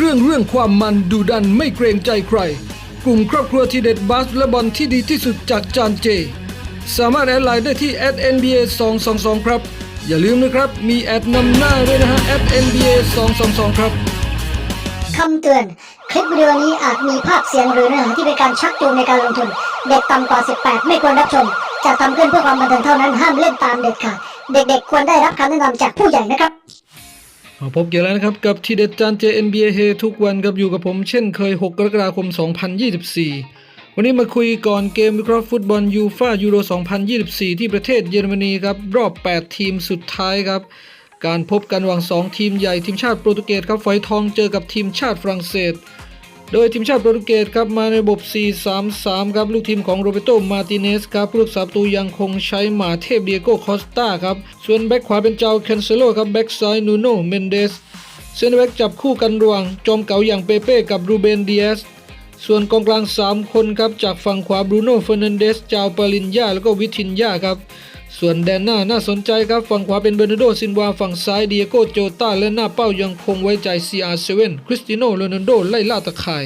รื่องเรื่องความมันดูดันไม่เกรงใจใคร กลุ่มครอบครัวทีเด็ดบาสและบอลที่ดีที่สุดจากจานเจ สามารถแอดไลน์ได้ที่ @nba 222ครับ อย่าลืมนะครับ มีแอดนำหน้าด้วยนะฮะ @nba 222ครับคำเตือน คลิปวิดีโอนี้อาจมีภาพเสียงหรือเนื้อหาที่เป็นการชักจูงในการลงทุน เด็กต่ำกว่า 18 ไม่ควรรับชมจะทำขึ้นเพื่อความบันเทิงเท่านั้นห้ามเล่นตามเด็ดขาดเด็กๆ ควรได้รับคำแนะนำจากผู้ใหญ่นะครับ มาพบกันแล้วนะครับกับทีเด็ดจานเจ NBA เทุกวันกับอยู่กับผมเช่นเคย 6 กรกฎาคม 2024 วันนี้มาคุยก่อนเกมวิเคราะห์ฟุตบอลยูฟ่ายูโร 2024 ที่ประเทศเยอรมนีครับ รอบ 8 ทีมสุดท้ายครับ การพบกันระหว่าง 2 ทีมใหญ่ทีมชาติโปรตุเกสครับฝอยทองเจอกับทีมชาติฝรั่งเศส โดยทีมชาติโปรตุเกสครับมาในระบบ 4-3-3 ครับลูกทีมของโรเบโตมาติเนสครับผู้รักษาประตูยังคงใช้หมาเทพเดียโกคอสตาครับส่วนแบ็คขวาเป็นเจ้าแคนเซโลครับแบ็คซ้ายนูโนเมนเดสเซนแบ็กจับคู่กันระหว่างจอมเก๋าอย่างเปเป้กับรูเบนเดียสส่วนกองกลาง 3 คนครับจากฝั่งขวาบรูโน่เฟอร์นันเดสจาวปาลินยาแล้วก็วิทินยาครับ ส่วนแดนหน้าน่าสนใจครับ ฝั่งขวาเป็นเบอร์นาโดซินวา ฝั่งซ้ายเดียโกโจตาและหน้าเป้ายังคงไว้ใจ CR7 คริสติโนโรนัลโดไล่ล่าตะข่าย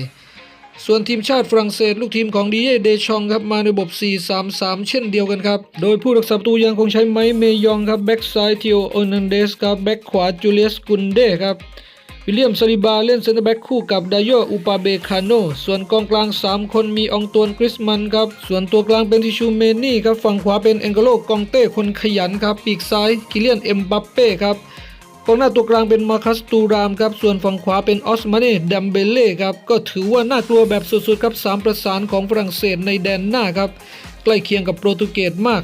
ส่วนทีมชาติฝรั่งเศส ลูกทีมของดีเยเดชองครับมาในระบบ 4-3-3 เช่นเดียวกันครับ โดยผู้รักษาประตูยังคงใช้ไมค์เมยองครับแบ็กซ้ายทิโอโอนันเดสครับแบ็กขวาจูเลียสกุนเดครับ วิลเลียมซาลิบาเล่นเซนเตอร์แบ็กคู่กับดายโยอุปาเบคาโนส่วนกองกลาง 3 คนมีองตวนกริสมันครับ ส่วนตัวกลางเป็นทิชูเมนี่ครับ ฝั่งขวาเป็นเอ็นโกโลกองเต้คนขยันครับ ปีกซ้ายคิเลียนเอ็มบัปเป้ครับกองหน้าตัวกลางเป็นมาคัสตูรามครับ ส่วนฝั่งขวาเป็นออสมาเน่ดัมเบเล่ครับ ก็ถือว่าน่ากลัวแบบสุดๆครับสามประสานของฝรั่งเศสในแดนหน้าครับ ใกล้เคียงกับโปรตุเกสมาก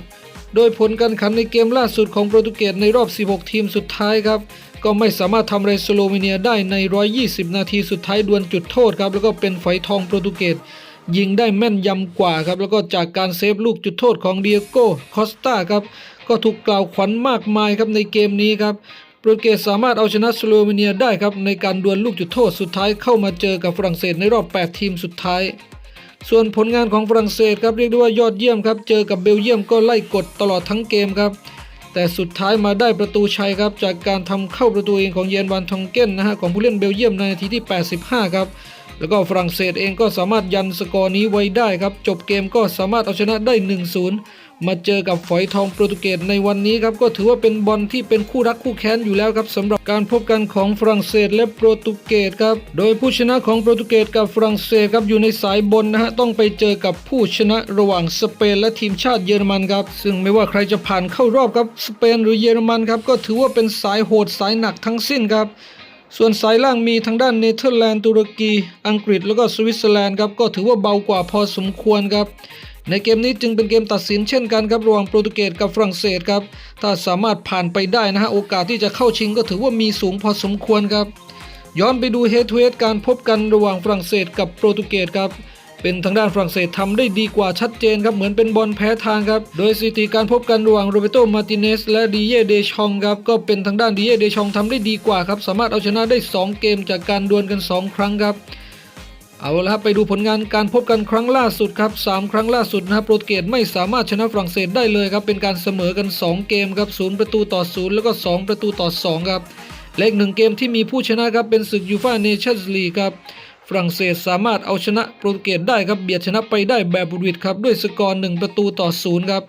โดยผลการแข่งขันในเกมล่าสุดของโปรตุเกสในรอบ 16 ทีมสุดท้ายครับ ก็ไม่สามารถทำอะไรสโลวีเนียได้ใน 120 นาทีสุดท้ายดวลจุดโทษครับแล้วก็เป็นฝอยทองโปรตุเกสยิงได้แม่นยำกว่าครับแล้วก็จากการเซฟลูกจุดโทษของเดียโก้คอสตาครับก็ถูกกล่าวขวัญมากมายครับในเกมนี้ครับโปรตุเกสสามารถเอาชนะสโลวีเนียได้ครับในการดวลลูกจุดโทษสุดท้ายเข้ามาเจอกับฝรั่งเศสในรอบ 8 ทีมสุดท้าย ส่วนผลงานของฝรั่งเศสครับเรียกได้ว่ายอดเยี่ยมครับเจอกับเบลเยียมก็ไล่กดตลอดทั้งเกมครับ แต่สุดท้ายมาได้ประตูชัยครับ จากการทำเข้าประตูเองของเยนวันทองเก้นนะฮะของผู้เล่นเบลเยียมในนาทีที่ 85 ครับ แล้วก็ฝรั่งเศสเองก็สามารถยันสกอร์นี้ไว้ได้ครับ จบเกมก็สามารถเอาชนะได้ 1-0 มาเจอกับฝอยทองโปรตุเกสในวันนี้ครับ ก็ถือว่าเป็นบอลที่เป็นคู่รักคู่แค้นอยู่แล้วครับสำหรับการพบกันของฝรั่งเศสและโปรตุเกสครับ โดยผู้ชนะของโปรตุเกสกับฝรั่งเศสครับอยู่ในสายบนนะฮะต้องไปเจอกับผู้ชนะระหว่างสเปนและทีมชาติเยอรมันครับ ซึ่งไม่ว่าใครจะผ่านเข้ารอบครับสเปนหรือเยอรมันครับก็ถือว่าเป็นสายโหดสายหนักทั้งสิ้นครับ ส่วนสายล่างมีทางด้านเนเธอร์แลนด์ตุรกี อังกฤษแล้วก็สวิตเซอร์แลนด์ครับก็ถือว่าเบากว่าพอสมควรครับในเกมนี้จึงเป็นเกมตัดสินเช่นกันครับระหว่างโปรตุเกสกับฝรั่งเศสครับ ถ้าสามารถผ่านไปได้นะฮะโอกาสที่จะเข้าชิงก็ถือว่ามีสูงพอสมควรครับ ย้อนไปดูเฮดทูเฮดการพบกันระหว่างฝรั่งเศสกับโปรตุเกสครับ เป็นทางด้านฝรั่งเศสทำได้ดีกว่าชัดเจนครับเหมือนเป็นบอลแพ้ทางครับโดยสถิติการพบกันระหว่างโรเบโตมาติเนสและดีเย่เดชองครับก็เป็นทางด้านดีเย่เดชองทำได้ดีกว่าครับสามารถเอาชนะได้ 2 เกมจากการดวลกัน 2 ครั้งครับเอาละครับไปดูผลงานการพบกันครั้งล่าสุดครับ3ครั้งล่าสุดนะครับโปรตุเกสไม่สามารถชนะฝรั่งเศสได้เลยครับเป็นการเสมอกัน 2 เกมครับ0ประตูต่อ 0 แล้วก็ 2 ประตูต่อ 2 ครับและอีกหนึ่งเกมที่มีผู้ชนะครับเป็นศึกยูฟ่าเนชั่นส์ลีกครับ ฝรั่งเศสสามารถเอาชนะโปรตุเกสได้ครับเบียดชนะไปได้แบบบุดวิดครับด้วยสกอร์1ประตูต่อ0ครับ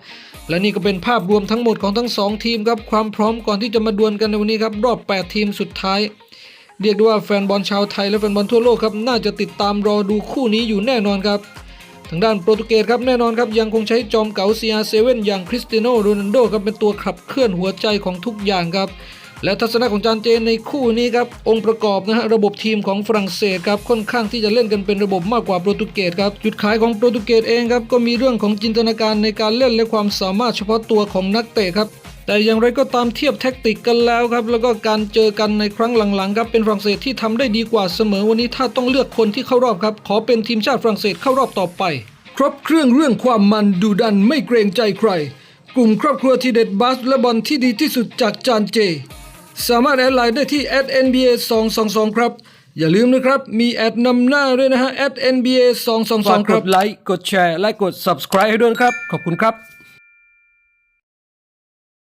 และนี่ก็เป็นภาพรวมทั้งหมดของทั้ง 2 ทีมครับความพร้อมก่อนที่จะมาดวลกันในวันนี้ครับรอบ 8 ทีมสุดท้าย เรียกได้ว่าแฟนบอลชาวไทยและแฟนบอลทั่วโลกครับน่าจะติดตามรอดูคู่นี้อยู่แน่นอนครับทางด้านโปรตุเกสครับแน่นอนครับยังคงใช้จอมเก๋า CR7 อย่างคริสเตียโนโรนัลโดครับเป็นตัวขับเคลื่อนหัวใจของทุกอย่างครับ และทัศนะของจานเจนในคู่นี้ครับองค์ประกอบนะฮะระบบทีมของฝรั่งเศสครับค่อนข้างที่จะเล่นกันเป็นระบบมากกว่าโปรตุเกสครับจุดขายของโปรตุเกสเองครับก็มีเรื่องของจินตนาการในการเล่นและความสามารถเฉพาะตัวของนักเตะครับแต่อย่างไรก็ตามเทียบแท็กติกกันแล้วครับ แล้วก็การเจอกันในครั้งหลังๆครับเป็นฝรั่งเศสที่ทำได้ดีกว่าเสมอวันนี้ถ้าต้องเลือกคนที่เข้ารอบครับ ขอเป็นทีมชาติฝรั่งเศสเข้ารอบต่อไป ครบเครื่องเรื่องความมันดูดันไม่เกรงใจใคร กลุ่มครอบครัวทีเด็ดบาสและบอลที่ดีที่สุดจากจานเจ สามารถแอดไลน์ได้ที่ @nba 222ครับ อย่าลืมนะครับ มีแอดนำหน้าด้วยนะฮะ @nba 222ครับกดไลค์ กดแชร์ และกด subscribe ให้ด้วยนะครับ ขอบคุณครับ